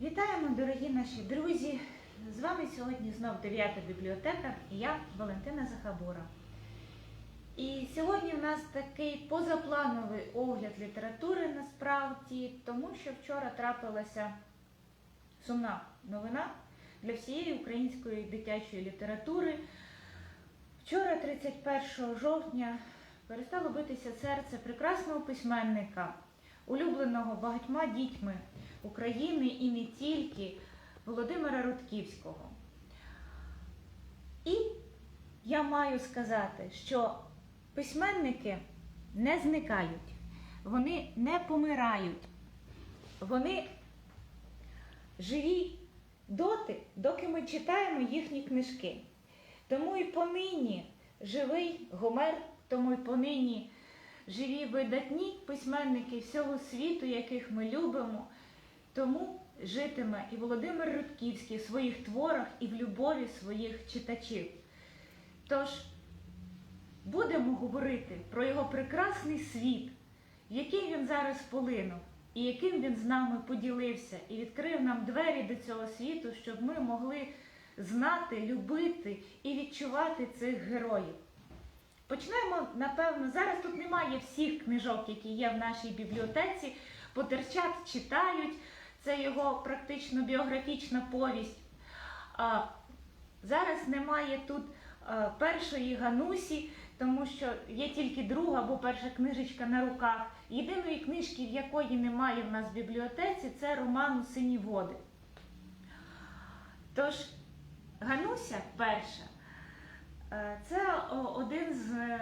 Вітаємо, дорогі наші друзі! З вами сьогодні знов 9 бібліотека і я Валентина Захабура. І сьогодні у нас такий позаплановий огляд літератури насправді, тому що вчора трапилася сумна новина для всієї української дитячої літератури. Вчора, 31 жовтня, перестало битися серце прекрасного письменника, улюбленого багатьма дітьми України і не тільки Володимира Рудківського. І я маю сказати, що письменники не зникають, вони не помирають, вони живі доти, доки ми читаємо їхні книжки. Тому і понині живий Гомер, тому і понині живі видатні письменники всього світу, яких ми любимо. Тому житиме і Володимир Рудківський в своїх творах і в любові своїх читачів. Тож будемо говорити про його прекрасний світ, який він зараз полинув, і яким він з нами поділився, і відкрив нам двері до цього світу, щоб ми могли знати, любити і відчувати цих героїв. Почнемо, напевно, зараз тут немає всіх книжок, які є в нашій бібліотеці. Потерчат читають, це його практично біографічна повість. А, зараз немає тут а, першої Ганусі, тому що є тільки друга або перша книжечка на руках. Єдиної книжки, в якої немає в нас в бібліотеці, це роману Сині води. Тож, Гануся перша. Е, Це один з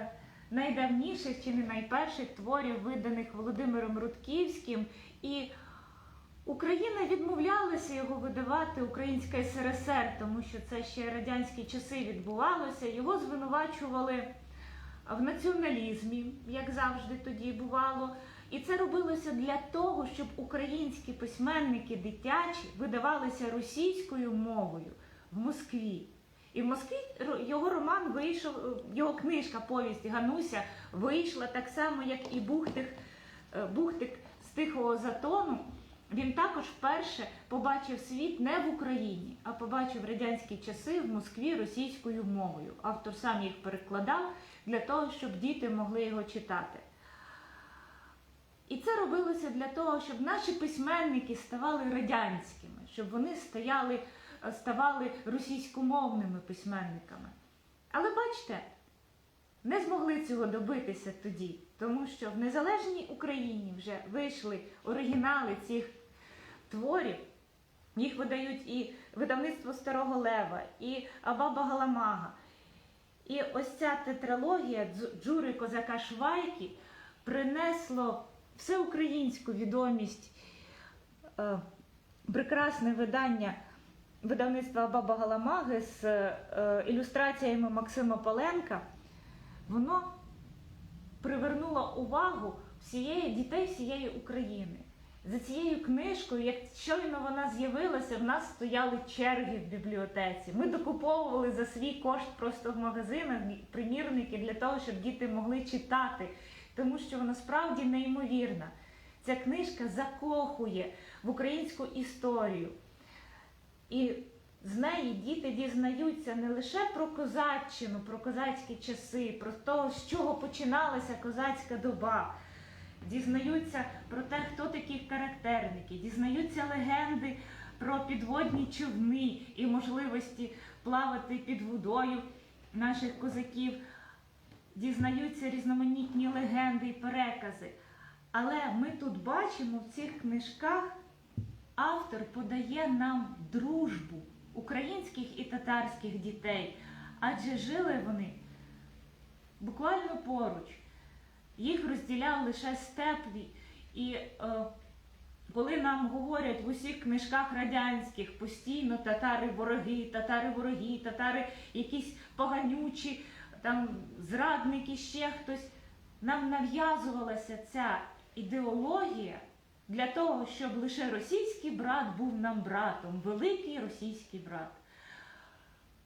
найдавніших чи не найперших творів, виданих Володимиром Рудківським. І Україна відмовлялася його видавати Українська СРСР, тому що це ще радянські часи відбувалося. Його звинувачували в націоналізмі, як завжди тоді бувало. І це робилося для того, щоб українські письменники дитячі видавалися російською мовою в Москві. І в Москві його роман вийшов, е, його книжка повість Гануся вийшла так само, як і Бухтик, е, Бухтик з Тихого Затону. Він також вперше побачив світ не в Україні, а побачив радянські часи в Москві російською мовою. Автор сам їх перекладав для того, щоб діти могли його читати. І це робилося для того, щоб наші письменники ставали радянськими, щоб вони стояли, ставали російськомовними письменниками. Але бачите, не змогли цього добитися тоді, тому що в незалежній Україні вже вийшли оригінали цих творів. Їх видають і видавництво Старого Лева, і Абаба Галамага. І ось ця тетралогія Джури Козака Швайки принесло всеукраїнську відомість, е, прекрасне видання видавництва Баба Галамаги з е, ілюстраціями Максима Паленка. Воно привернуло увагу всієї дітей всієї України. За цією книжкою, як щойно вона з'явилася, в нас стояли черги в бібліотеці. Ми докуповували за свій кошт просто в магазинах примірники для того, щоб діти могли читати, тому що вона справді неймовірна. Ця книжка закохує в українську історію. І з неї діти дізнаються не лише про козаччину, про козацькі часи, про те, з чого починалася козацька доба. Дізнаються про те, хто такі характерники, дізнаються легенди про підводні човни і можливості плавати під водою наших козаків, дізнаються різноманітні легенди і перекази. Але ми тут бачимо в цих книжках автор подає нам дружбу українських і татарських дітей, адже жили вони буквально поруч. Їх розділяв лише степ. І е, коли нам говорять в усіх книжках радянських постійно татари вороги, татари вороги, татари якісь поганючі, там зрадники, ще хтось, нам нав'язувалася ця ідеологія для того, щоб лише російський брат був нам братом, великий російський брат.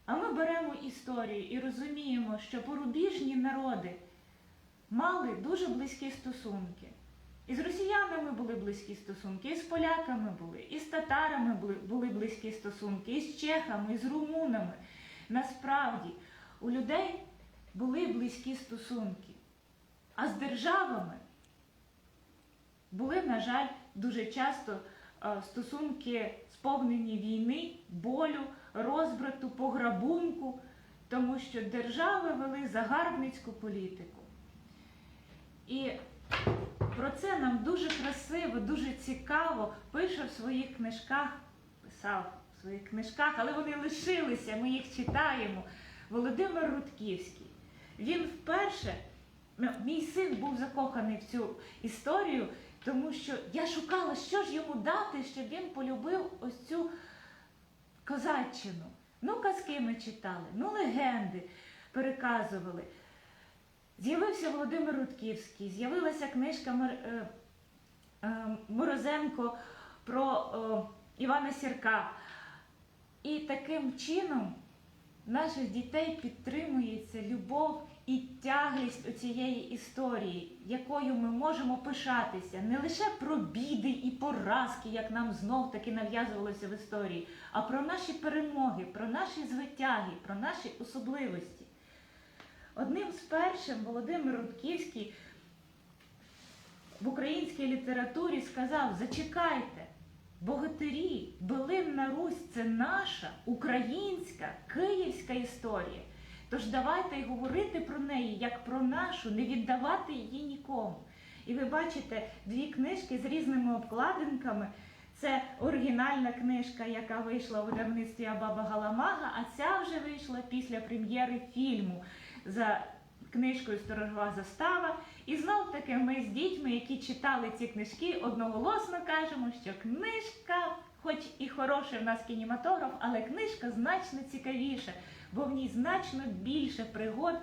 А ми беремо історію і розуміємо, що порубіжні народи мали дуже близькі стосунки. І з росіянами були близькі стосунки, і з поляками були, і з татарами були, близькі стосунки, і з чехами, і з румунами. Насправді у людей були близькі стосунки, а з державами були, на жаль, дуже часто е, стосунки сповнені війни, болю, розбрату, пограбунку, тому що держави вели загарбницьку політику. І про це нам дуже красиво, дуже цікаво пише в своїх книжках, писав в своїх книжках, але вони лишилися, ми їх читаємо. Володимир Рудківський. Він вперше, мій син був закоханий в цю історію, тому що я шукала, що ж йому дати, щоб він полюбив ось цю козаччину. Ну, казки ми читали, ну легенди переказували. З'явився Володимир Рудківський, з'явилася книжка е, е, Морозенко про е, Івана Сірка. І таким чином наших дітей підтримується любов і тяглість цієї історії, якою ми можемо пишатися не лише про біди і поразки, як нам знов таки нав'язувалося в історії, а про наші перемоги, про наші звитяги, про наші особливості. Одним з першим Володимир Рудківський в українській літературі сказав: зачекайте, богатирі, Билинна Русь це наша українська київська історія. Тож давайте говорити про неї як про нашу, не віддавати її нікому. І ви бачите дві книжки з різними обкладинками. Це оригінальна книжка, яка вийшла у видавництві Абаба Галамага, а ця вже вийшла після прем'єри фільму за книжкою Сторожова застава. І знов таки ми з дітьми, які читали ці книжки, одноголосно кажемо, що книжка, хоч і хороший в нас кінематограф, але книжка значно цікавіша, бо в ній значно більше пригод,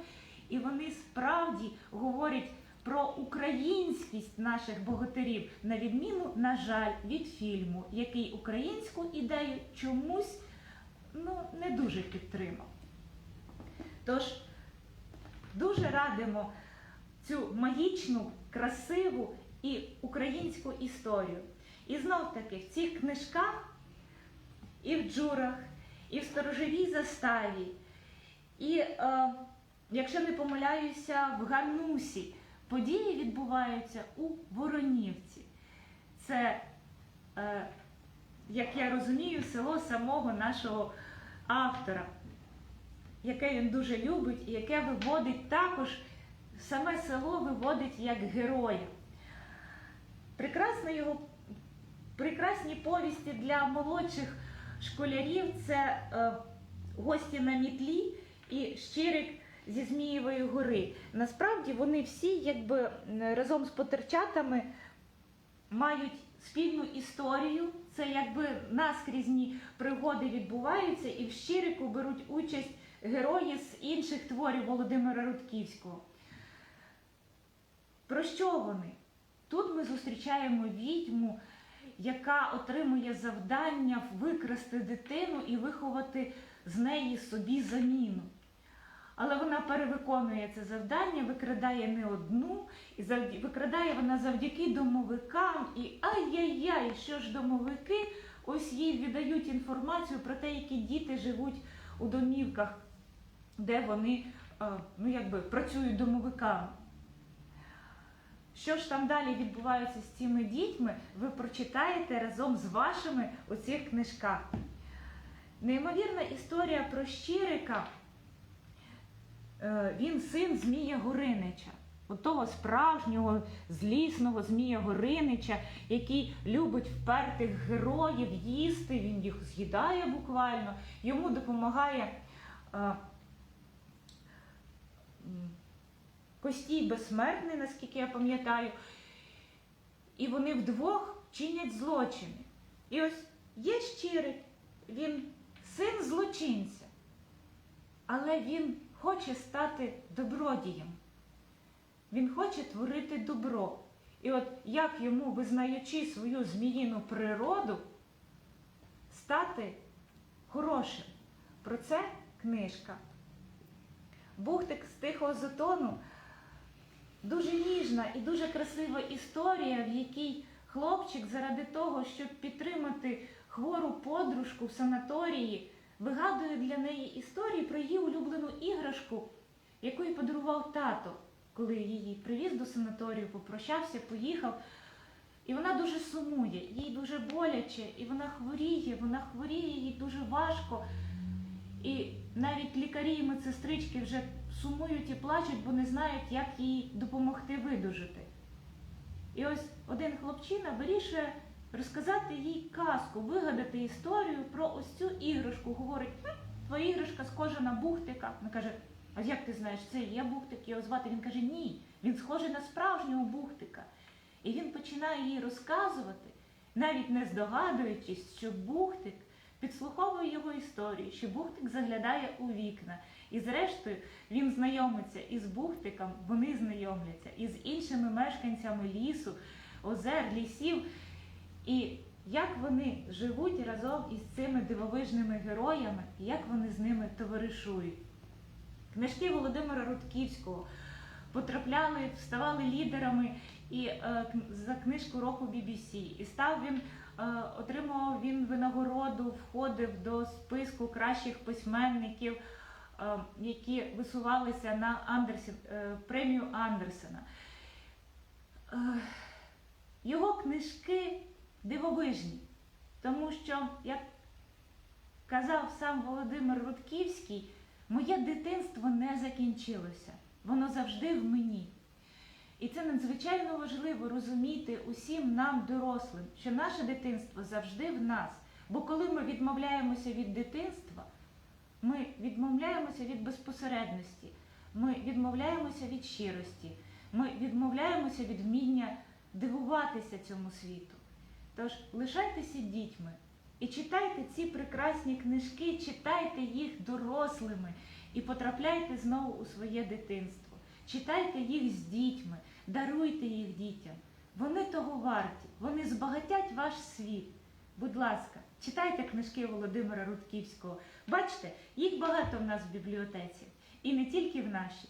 і вони справді говорять. Про українськість наших богатирів, на відміну, на жаль, від фільму, який українську ідею чомусь ну, не дуже підтримав. Тож дуже радимо цю магічну, красиву і українську історію. І знов таки в цих книжках, і в джурах, і в сторожовій заставі, і, е, якщо не помиляюся, в Ганусі. Події відбуваються у Воронівці. Це, е, як я розумію, село самого нашого автора, яке він дуже любить і яке виводить також, саме село виводить як героя. Прекрасна його, прекрасні повісті для молодших школярів це е, гості на мітлі і щирик зі Змієвої гори. Насправді вони всі, якби разом з потерчатами, мають спільну історію. Це якби наскрізні пригоди відбуваються, і в щирику беруть участь герої з інших творів Володимира Рудківського. Про що вони? Тут ми зустрічаємо відьму, яка отримує завдання викрасти дитину і виховати з неї собі заміну. Але вона перевиконує це завдання, викрадає не одну, і завд... викрадає вона завдяки домовикам. І ай-яй-яй, що ж домовики, ось їй віддають інформацію про те, які діти живуть у домівках, де вони ну, якби, працюють домовиками. Що ж там далі відбувається з цими дітьми, ви прочитаєте разом з вашими у цих книжках. Неймовірна історія про Щирика. Він син Змія Горинича, того справжнього злісного Змія Горинича, який любить впертих героїв їсти, він їх з'їдає буквально, йому допомагає а, Костій Безсмертний, наскільки я пам'ятаю, і вони вдвох чинять злочини. І ось є щирик, він син злочинця, але він хоче стати добродієм. Він хоче творити добро. І от як йому, визнаючи свою зміїну природу, стати хорошим. Про це книжка. Бухтик з Тихого Затону дуже ніжна і дуже красива історія, в якій хлопчик заради того, щоб підтримати хвору подружку в санаторії, вигадує для неї історії про її улюблену іграшку, яку їй подарував тато, коли її привіз до санаторію, попрощався, поїхав. І вона дуже сумує, їй дуже боляче, і вона хворіє, вона хворіє, їй дуже важко. І навіть лікарі і медсестрички вже сумують і плачуть, бо не знають, як їй допомогти видужити. І ось один хлопчина вирішує розказати їй казку, вигадати історію про ось цю іграшку. Говорить, «Хм, твоя іграшка схожа на бухтика. Вона каже, а як ти знаєш, це є бухтик, його звати? Він каже, ні, він схожий на справжнього бухтика. І він починає їй розказувати, навіть не здогадуючись, що бухтик підслуховує його історію, що бухтик заглядає у вікна. І зрештою він знайомиться із бухтиком, вони знайомляться із іншими мешканцями лісу, озер, лісів. І як вони живуть разом із цими дивовижними героями, як вони з ними товаришують. Книжки Володимира Рудківського потрапляли, ставали лідерами і е, за книжку року BBC. І став він, е, отримував він винагороду, входив до списку кращих письменників, е, які висувалися на Андерсен, е, премію Андерсена. Його книжки дивовижні, тому що, як казав сам Володимир Рудківський, моє дитинство не закінчилося, воно завжди в мені. І це надзвичайно важливо розуміти усім нам, дорослим, що наше дитинство завжди в нас. Бо коли ми відмовляємося від дитинства, ми відмовляємося від безпосередності, ми відмовляємося від щирості, ми відмовляємося від вміння дивуватися цьому світу. Тож лишайтеся дітьми і читайте ці прекрасні книжки, читайте їх дорослими і потрапляйте знову у своє дитинство. Читайте їх з дітьми, даруйте їх дітям. Вони того варті, вони збагатять ваш світ. Будь ласка, читайте книжки Володимира Рудківського. Бачите, їх багато в нас в бібліотеці, і не тільки в нашій.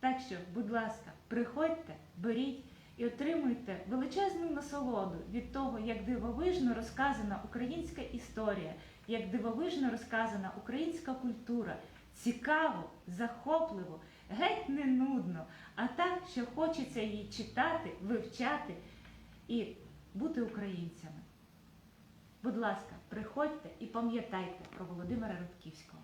Так що, будь ласка, приходьте, беріть і отримуйте величезну насолоду від того, як дивовижно розказана українська історія, як дивовижно розказана українська культура. Цікаво, захопливо, геть не нудно, а так, що хочеться її читати, вивчати і бути українцями. Будь ласка, приходьте і пам'ятайте про Володимира Рудківського.